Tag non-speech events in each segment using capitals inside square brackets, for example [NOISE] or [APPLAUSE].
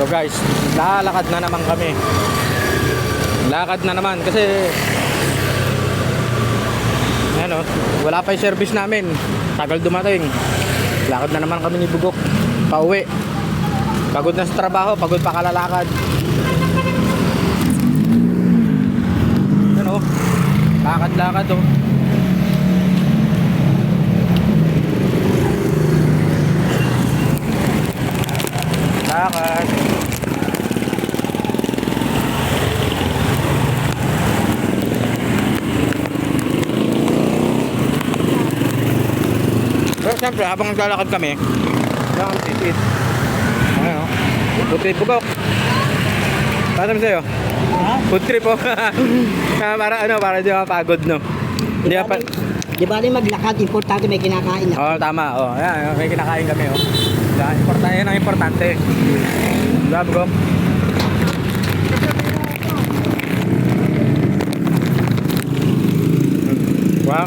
So guys, lalakad na naman kami. Lakad na naman kasi ano, wala pa yung service namin. Tagal dumating. Lakad na naman kami ni Bugok. Pauwi. Pagod na sa trabaho, pagod pa kalalakad. Ano? Lakad-lakad oh. Lakad. Pero siyempre, habang naglalakad kami, kailangan titit. Ano? Food trip bugok. Paano sa'yo? Ha? Food trip po. [LAUGHS] Ah, para ano, para di mapagod, no? Hindi pa... Di ba rin maglakad, importante may kinakain na. Oo, tama. Oh, ayan, may kinakain kami, oh. Diba? Importante, yan ang importante. Diba, bugok? Wow.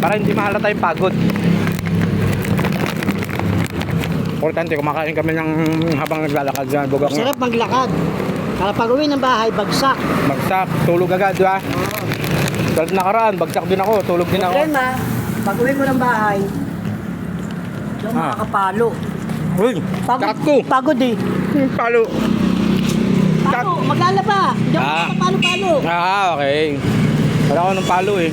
Para hindi mahalata yung pagod. Importante, kumakain kami ng habang naglalakad dyan, bugok. Sarap maglakad. Para pag uwi ng bahay, bagsak. Bagsak, tulog agad, di ba? Tulad nakaraan, bagsak din ako, tulog din ako. Problema, pag uwi mo ng bahay, yung Ah. makakapalo. Uy, Pagod, kat ko. pagod eh. Palo. Palo, maglalaba. Hindi ako Ah. makakapalo-palo. Ah, okay. Wala ko ng palo eh.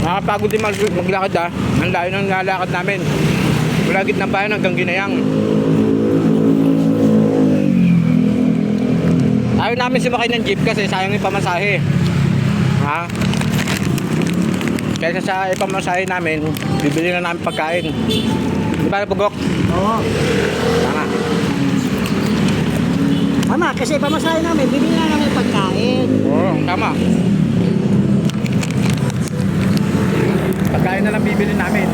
Nakakapagod din mag maglakad ah. Ang layo ng lalakad namin. Mula gitnang bayan hanggang Ginayang. Ayaw namin sumakay ng jeep kasi sayang yung pamasahe. Ha? Kaysa sa ipamasahe namin, bibili na namin pagkain. Di ba, Pugok? Oo. Tama. Tama, kasi pamasahe namin, bibili na namin pagkain. Oo, tama. Pagkain na lang bibili namin.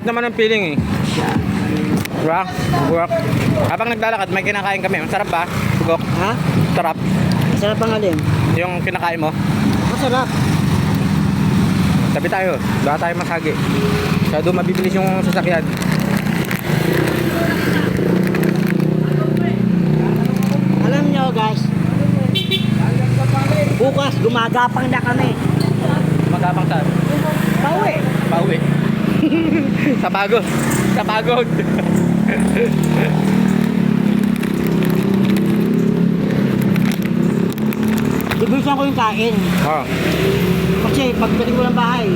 Sarap naman ang feeling eh. Diba? Bugok. Habang naglalakad, may kinakain kami. Masarap ba? Bugok. Ha? Sarap. Masarap ang alin. Yung kinakain mo. Masarap. Tabi tayo. Baka tayo masagi. Kaya doon mabibilis yung sasakyan. Alam nyo guys, bukas gumagapang na kami. Magabang sa Pauwi. pauwi. [LAUGHS] sa pagod. Sa pagod. Ibisan ko yung kain. oh. Kasi pagdating ko ng bahay,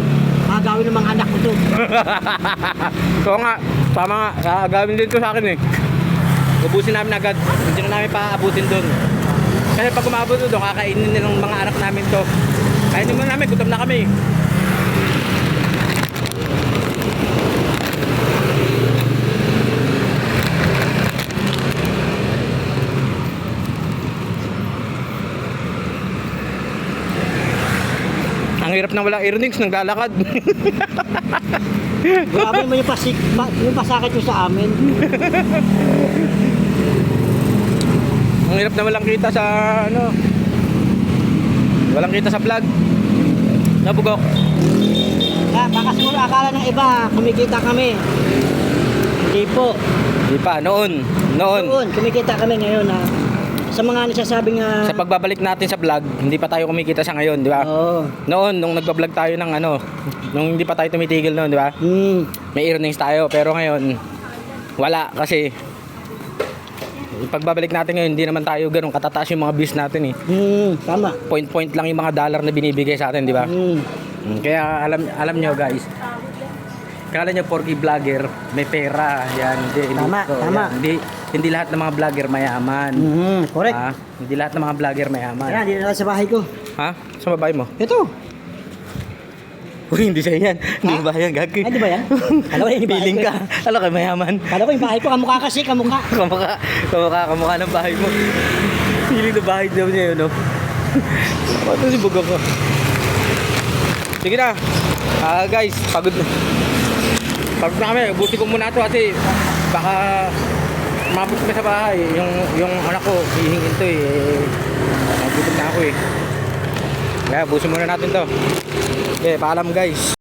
magagawin ng mga anak ko to. [LAUGHS] So nga, tama nga. Ah, gawin din to sa akin eh. Ubusin namin agad. Hindi na namin paabutin doon. Kasi pag umabot doon, kakainin nilang mga anak namin to. Kainin muna namin, gutom na kami. Ang hirap na walang earnings, naglalakad. Grabe mo yung, pasik, pa, yung pasakit ko sa amin. Ang hirap na walang kita sa ano. Walang kita sa vlog. Nabugok. Ah, baka siguro akala ng iba, kumikita kami. Hindi po. Di pa, noon. Noon. Noon, kumikita kami ngayon ha. Sa mga nagsasabing nga... Sa pagbabalik natin sa vlog, hindi pa tayo kumikita sa ngayon, di ba? Oo. Noon, nung nagbablog tayo ng ano, nung hindi pa tayo tumitigil noon, di ba? Hmm. May earnings tayo, pero ngayon, wala kasi pagbabalik natin ngayon, hindi naman tayo ganun katataas yung mga views natin eh. Hmm, tama. Point-point lang yung mga dollar na binibigay sa atin, di ba? Mm, Kaya alam alam nyo guys, kala nyo porky vlogger, may pera, yan, hindi, Tama, to, tama. yan. hindi, hindi lahat ng mga vlogger mayaman. Hmm, correct. Ha? Hindi lahat ng mga vlogger mayaman. Ayan, dito na sa bahay ko. Ha? Sa babae mo? Ito. Uy, hindi siya yan. Hindi ba yan, gagi? Ay, di ba yan? Alam ko yan, yung bahay Piling ko. ka. Alam ka, mayaman. Kala ko yung bahay ko, kamukha kasi, kamukha. Kamukha, kamukha, kamukha ng bahay mo. Piling na bahay daw niya yun, no? Ito si Bugok ko. Sige na. Ah, guys, pagod na. Pagod na kami. Ubusin ko muna ito kasi baka mabot kami sa bahay. Yung, yung anak ko, hihingin to eh. Nagutom na ako eh. Kaya, busin muna natin to. Okay, paalam guys.